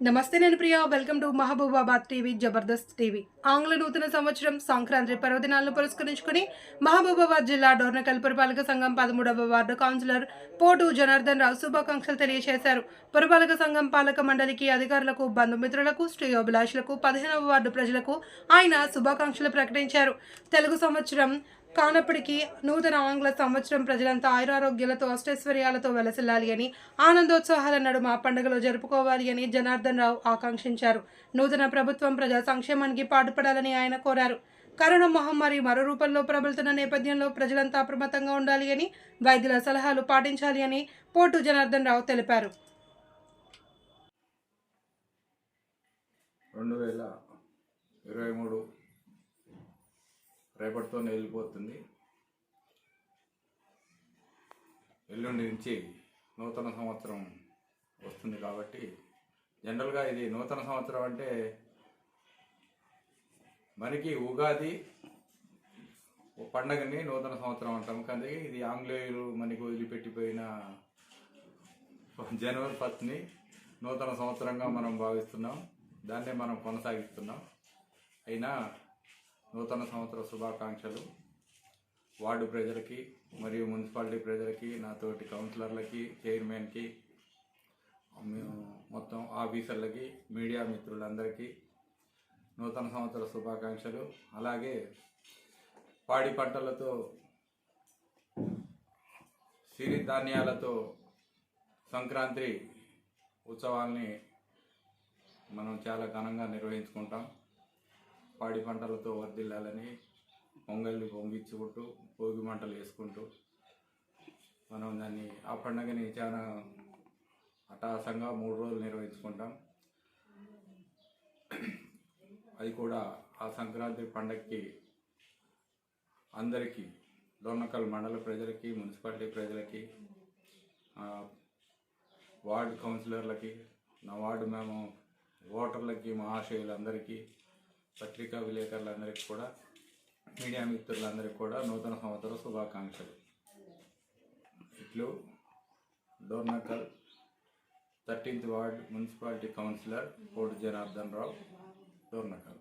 నమస్తే నేను Priya. Welcome to Mahabubabad TV Jabardasth TV. ఆంగ్ల నూతన సంవత్సరం సంక్రాంతి పర్వదినాలను పురస్కరించుకుని మహబూబాబాద్ జిల్లా డోర్నకల్ పురపాలక సంఘం పదమూడవ వార్డు కౌన్సిలర్ పోటు జనార్దన్ రావు శుభాకాంక్షలు తెలియజేశారు. పురపాలక సంఘం పాలక మండలికి అధికారులకు బంధుమిత్రులకు శ్రేయోభిలాషులకు పదిహేనవ వార్డు ప్రజలకు ఆయన శుభాకాంక్షలు ప్రకటించారు. తెలుగు సంవత్సరం కానప్పటికీ నూతన ఆంగ్ల సంవత్సరం ప్రజలంతా ఆయురారోగ్యాలతో అష్టైశ్వర్యాలతో వెలసిల్లాలి అని ఆనందోత్సాహాల నడుమ పండుగలో జరుపుకోవాలి అని జనార్దన్ రావు ఆకాంక్షించారు. నూతన ప్రభుత్వం ప్రజా సంక్షేమానికి పాటుపడాలని ఆయన కోరారు. కరోనా మహమ్మారి మరో రూపంలో ప్రబలుతున్న నేపథ్యంలో ప్రజలంతా అప్రమత్తంగా ఉండాలి అని వైద్యుల సలహాలు పాటించాలి అని పోటు జనార్దన్ రావు తెలిపారు. రెండు వేల ఇరవై మూడు రేపటితోనే వెళ్ళిపోతుంది. ఎల్లుండి నుంచి నూతన సంవత్సరం వస్తుంది కాబట్టి జనరల్గా ఇది నూతన సంవత్సరం అంటే మనకి ఉగాది పండగని నూతన సంవత్సరం అంటాం. కానీ ఇది ఆంగ్లేయులు మనకి వదిలిపెట్టిపోయిన జనవరి ఫస్ట్ని నూతన సంవత్సరంగా మనం భావిస్తున్నాం. దాన్నే మనం కొనసాగిస్తున్నాం. అయినా నూతన సంవత్సర శుభాకాంక్షలు. వార్డు ప్రజలకి మరియు మున్సిపాలిటీ ప్రజలకి నాతోటి కౌన్సిలర్లకి చైర్మన్కి మేము మొత్తం ఆఫీసర్లకి మీడియా మిత్రులందరికీ నూతన సంవత్సర శుభాకాంక్షలు. అలాగే పాడి పంటలతో సిరిధాన్యాలతో సంక్రాంతి ఉత్సవాల్ని మనం చాలా ఘనంగా నిర్వహించుకుంటాం. పాడి పంటలతో వర్దిల్లాలని పొంగల్ని పొంగించుకుంటూ భోగి మంటలు వేసుకుంటూ మనం దాన్ని ఆ పండుగని చాలా అటాసంగా మూడు రోజులు నిర్వహించుకుంటాం. అది కూడా ఆ సంక్రాంతి పండగకి అందరికీ డోర్నకల్ మండల ప్రజలకి మున్సిపాలిటీ ప్రజలకి వార్డు కౌన్సిలర్లకి నా వార్డు మేము ఓటర్లకి మహాశయులందరికీ పత్రికా విలేకరులందరికీ కూడా మీడియా మిత్రులందరికీ కూడా నూతన సంవత్సర శుభాకాంక్షలు. ఇట్లు Dornakal thirteenth ward municipality councillor Koti Janardhan Rao Dornakal.